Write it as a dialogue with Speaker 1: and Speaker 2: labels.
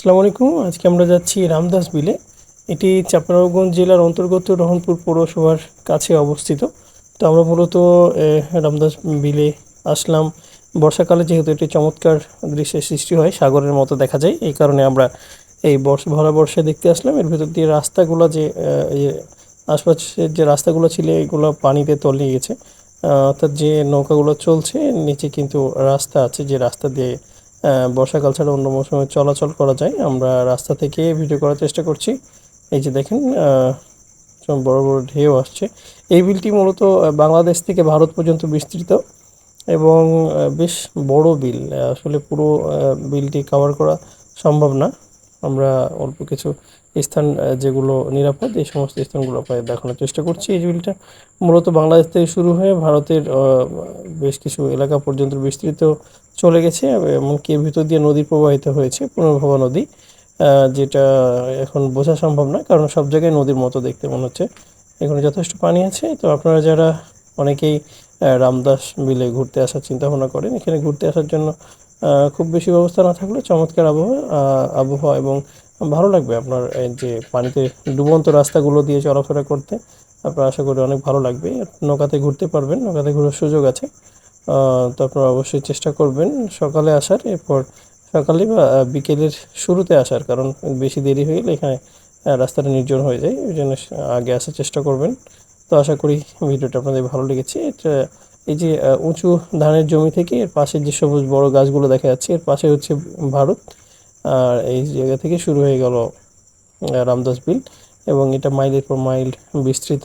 Speaker 1: আসসালামু আলাইকুম। আজকে আমরা যাচ্ছি রামদাস বিলে। এটি চাঁপাইনবাবগঞ্জ জেলার অন্তর্গত রহনপুর পৌরসভার কাছে অবস্থিত। তো আমরা মূলত রামদাস বিলে আসলাম। বর্ষাকালে যেহেতু একটি চমৎকার দৃশ্যের সৃষ্টি হয়, সাগরের মতো দেখা যায়। এই কারণে আমরা এই বর্ষ, ভরা বর্ষায় দেখতে আসলাম। এর ভিতর দিয়ে রাস্তাগুলো যে আশপাশের যে রাস্তাগুলো ছিল, এগুলো পানিতে তলিয়ে গেছে। অর্থাৎ যে নৌকাগুলো চলছে, নিচে কিন্তু রাস্তা আছে। যে রাস্তা দিয়ে বর্ষাকাল ছাড়া অন্য মৌসুমে চলাচল করা যায়। আমরা রাস্তা থেকে ভিডিও করার চেষ্টা করছি। এই যে দেখেন বড় বড় ঢেউ আসছে। এই বিলটি মূলত বাংলাদেশ থেকে ভারত পর্যন্ত বিস্তৃত এবং বেশ বড় বিল। আসলে পুরো বিলটি কভার করা সম্ভব না। আমরা অল্প কিছু স্থান যেগুলো নিরাপদ, এই সমস্ত স্থানগুলো প্রায় দেখানোর চেষ্টা করছি। এই বিলটা মূলত বাংলাদেশ থেকে শুরু হয়ে ভারতের বেশ কিছু এলাকা পর্যন্ত বিস্তৃত চলে গেছে, এমনকি ভিতর দিয়ে নদী প্রবাহিত হয়েছে পুনর্ভবা নদী যেটা এখন বোঝা সম্ভব না, কারণ সব জায়গায় নদীর মতো দেখতে মনে হচ্ছে। এখানে যথেষ্ট পানি আছে। তো আপনারা যারা অনেকেই রামদাস বিলে ঘুরতে আসার চিন্তা ভাবনা করেন, এখানে ঘুরতে আসার জন্য খুব বেশি ব্যবস্থা না থাকলে চমৎকার আবহাওয়া আবহাওয়া এবং ভালো লাগবে আপনার যে পানিতে ডুবন্ত রাস্তাগুলো দিয়ে চলাফেরা করতে। আপনার আশা করি অনেক ভালো লাগবে। নৌকাতে ঘুরতে পারবেন, নৌকাতে ঘোরার সুযোগ আছে। তো আপনারা অবশ্যই চেষ্টা করবেন সকালে আসার, এরপর সকালে বা বিকেলের শুরুতে আসার, কারণ বেশি দেরি হয়ে গেলে এখানে রাস্তাটা নির্জন হয়ে যায়। ওই জন্য আগে আসার চেষ্টা করবেন। তো আশা করি ভিডিওটা আপনাদের ভালো লেগেছে। এটা এই যে উঁচু ধানের জমি থেকে এর পাশে যে সবুজ বড় গাছগুলো দেখা যাচ্ছে, এর পাশে হচ্ছে ভারত। আর এই জায়গা থেকে শুরু হয়ে গেল রামদাস বিল এবং এটা মাইলের পর মাইল বিস্তৃত।